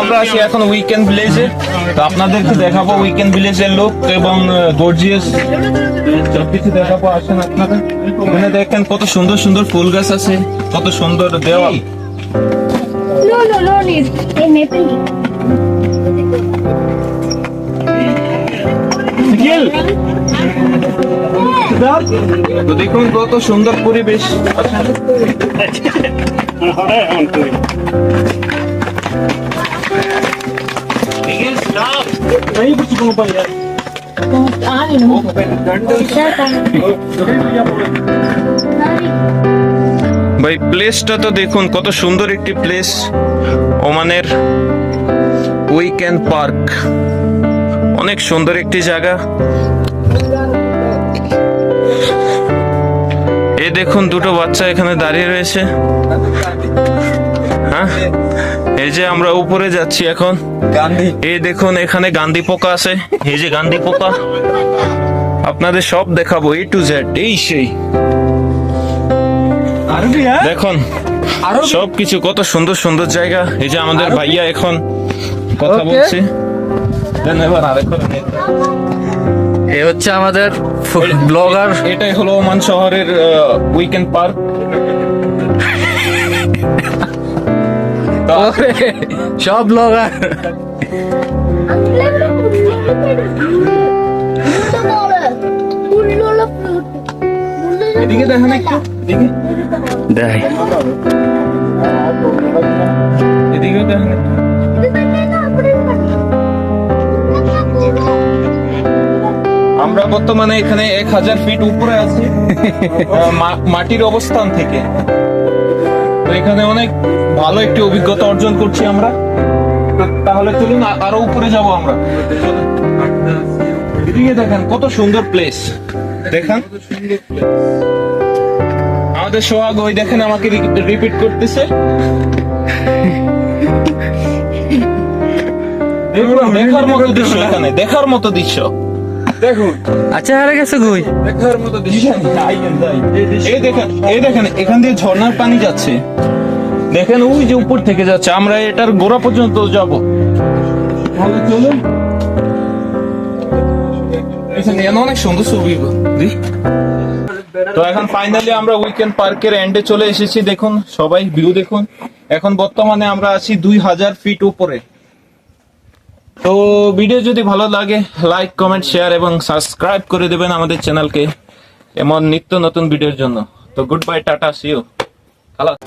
আমরা আছি এখন উইকেন্ড ভিলেজে তো আপনাদেরকে দেখাবো উইকেন্ড ভিলেজের লোক এবং গর্জিয়াস সবকিছু দেখাবো আসেন আপনারা। এখানে দেখেন কত সুন্দর সুন্দর ফুল গাছ আছে কত সুন্দর দেওয়াল। No, no, no need. Hey, maple ভাই প্লেসটা তো দেখুন, কত সুন্দর একটি প্লেস ওমানের উইকেন্ড পার্ক অনেক সুন্দর একটি জায়গা। এ দেখুন, দুটো বাচ্চা এখানে দাঁড়িয়ে রয়েছে। হ্যাঁ এই যে আমরা উপরে যাচ্ছি এখন। গান্ধী। এই দেখুন এখানে গান্ধী পোকা আছে। এই যে গান্ধী পোকা। আপনাদের সব দেখাবো এ টু জেড এই সেই। হ্যাঁ? দেখুন আরও সব কিছু কত সুন্দর সুন্দর জায়গা। এই যে আমাদের ভাইয়া এখন কথা. বলছে। আরেকবার এ হচ্ছে আমাদের ব্লগার এটাই হলো ওমান শহরের উইকেন্ড পার্ক সব ব্লগার এদিকে দেখেন একটু দেখ। এদিকে দেখেন আমরা বর্তমানে এখানে এক হাজার ফিট উপরে আছি। মাটির অবস্থান থেকে। তো এখানে অনেক ভালো একটি অভিজ্ঞতা অর্জন করছি আমরা। তাহলে চলুন আরও উপরে যাব আমরা। এদিকে দেখেন, কত সুন্দর প্লেস দেখেন। আমাদের সোহাগ ওই দেখেন আমাকে রিপিট করতেছে। দেখার মতো দৃশ্য এখানে, দেখার মতো দৃশ্য। দেখুন। আচ্ছা হারে গেছে কই? দেখার মতো এই দেখেন এই দেখেন এখান দিয়ে ঝর্ণার পানি যাচ্ছে। দেখেন ওই যে উপর থেকে যাচ্ছে। আমরা এটার গোড়া পর্যন্ত যাব। তাহলে চলুন। এখানে অনেক সুন্দর ছবি। তো এখন ফাইনালি আমরা উইকেন্ড পার্কের এন্ডে চলে এসেছি। দেখুন সবাই ভিউ দেখুন। এখন বর্তমানে আমরা আছি দুই হাজার ফিট উপরে। তো ভিডিও যদি ভালো লাগে লাইক কমেন্ট শেয়ার এবং সাবস্ক্রাইব করে দেবেন আমাদের চ্যানেলকে এমন নিত্য নতুন ভিডিওর জন্য। তো গুড বাই টাটা সিও খালাস